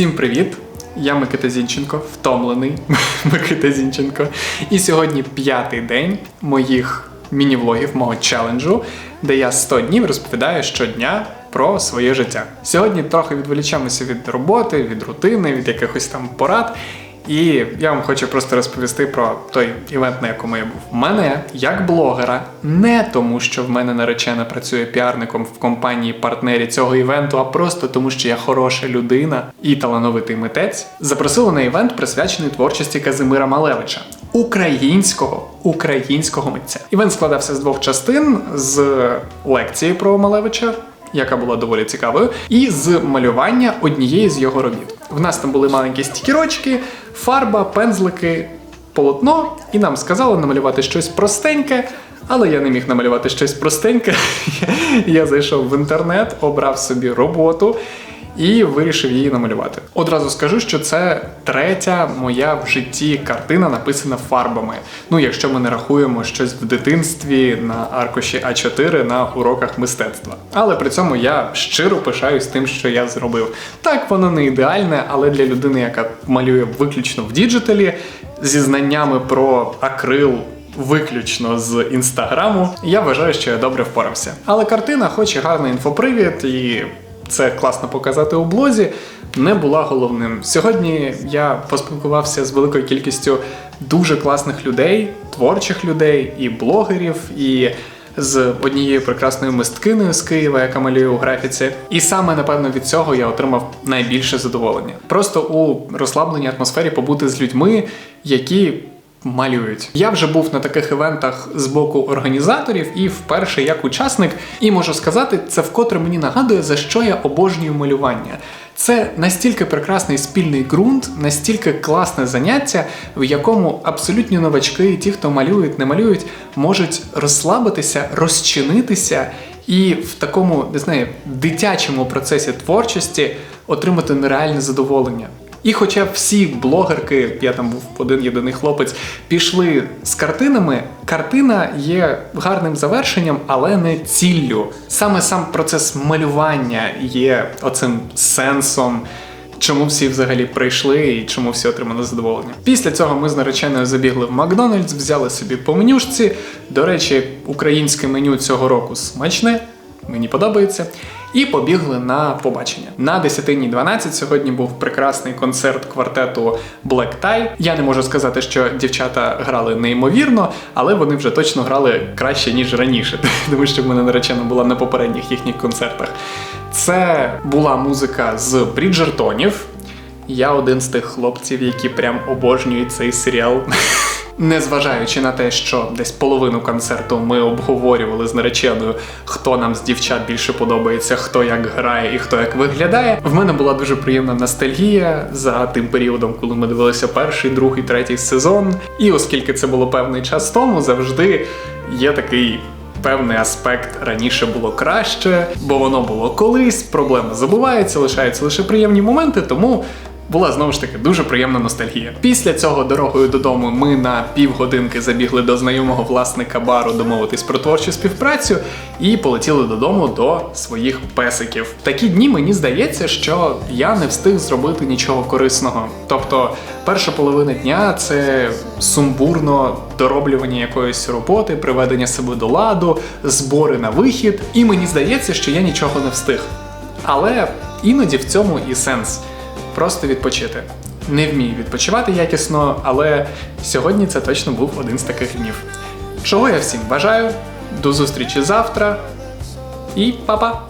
Всім привіт! Я Микита Зінченко, втомлений Микита Зінченко. І сьогодні п'ятий день моїх міні-влогів, мого челенджу, де я 100 днів розповідаю щодня про своє життя. Сьогодні трохи відволічемося від роботи, від рутини, від якихось там порад. І я вам хочу просто розповісти про той івент, на якому я був. Мене як блогера, не тому, що в мене наречена працює піарником в компанії партнері цього івенту, а просто тому, що я хороша людина і талановитий митець, запросили на івент, присвячений творчості Казимира Малевича, українського українського митця. Івент складався з двох частин: з лекції про Малевича. Яка була доволі цікавою, і з малювання однієї з його робіт. В нас там були маленькі стікерочки, фарба, пензлики, полотно, і нам сказали намалювати щось простеньке, але я не міг намалювати щось простеньке. Я зайшов в інтернет, обрав собі роботу і вирішив її намалювати. Одразу скажу, що це третя моя в житті картина, написана фарбами. Ну, якщо ми не рахуємо щось в дитинстві на аркуші А4 на уроках мистецтва. Але при цьому я щиро пишаюсь тим, що я зробив. Так, воно не ідеальне, але для людини, яка малює виключно в діджиталі, зі знаннями про акрил. Виключно з інстаграму, я вважаю, що я добре впорався. Але картина, хоч і гарний інфопривід, і це класно показати у блозі, не була головним. Сьогодні я поспілкувався з великою кількістю дуже класних людей, творчих людей, і блогерів, і з однією прекрасною мисткиною з Києва, яка малює у графіці. І саме напевно від цього я отримав найбільше задоволення. Просто у розслабленій атмосфері побути з людьми, які малюють. Я вже був на таких івентах з боку організаторів і вперше як учасник, і можу сказати, це вкотре мені нагадує, за що я обожнюю малювання. Це настільки прекрасний спільний ґрунт, настільки класне заняття, в якому абсолютні новачки, ті, хто малюють, не малюють, можуть розслабитися, розчинитися і в такому, не знаю, дитячому процесі творчості отримати нереальне задоволення. І хоча всі блогерки, я там був один єдиний хлопець, пішли з картинами, картина є гарним завершенням, але не ціллю. Саме сам процес малювання є оцим сенсом. Чому всі взагалі прийшли і чому всі отримали задоволення? Після цього ми з нареченою забігли в Макдональдс, взяли собі по менюшці. До речі, українське меню цього року смачне, мені подобається. І побігли на побачення. На 10 12 сьогодні був прекрасний концерт квартету Black Tie. Я не можу сказати, що дівчата грали неймовірно, але вони вже точно грали краще, ніж раніше, тому що в мене наречена була на попередніх їхніх концертах. Це була музика з Бріджертонів. Я один з тих хлопців, які прям обожнюють цей серіал. Незважаючи на те, що десь половину концерту ми обговорювали з нареченою, хто нам з дівчат більше подобається, хто як грає і хто як виглядає. В мене була дуже приємна ностальгія за тим періодом, коли ми дивилися перший, другий, третій сезон. І оскільки це було певний час тому, завжди є такий. Певний аспект раніше було краще, бо воно було колись. Проблема забувається, лишаються лише приємні моменти, тому була знову ж таки дуже приємна ностальгія. Після цього дорогою додому ми на півгодинки забігли до знайомого власника бару домовитись про творчу співпрацю і полетіли додому до своїх песиків. Такі дні мені здається, що я не встиг зробити нічого корисного. Тобто, перша половина дня це сумбурно дороблювання якоїсь роботи, приведення себе до ладу, збори на вихід, і мені здається, що я нічого не встиг. Але іноді в цьому і сенс просто відпочити. Не вмію відпочивати якісно, але сьогодні це точно був один з таких днів. Чого я всім бажаю, до зустрічі завтра і па-па!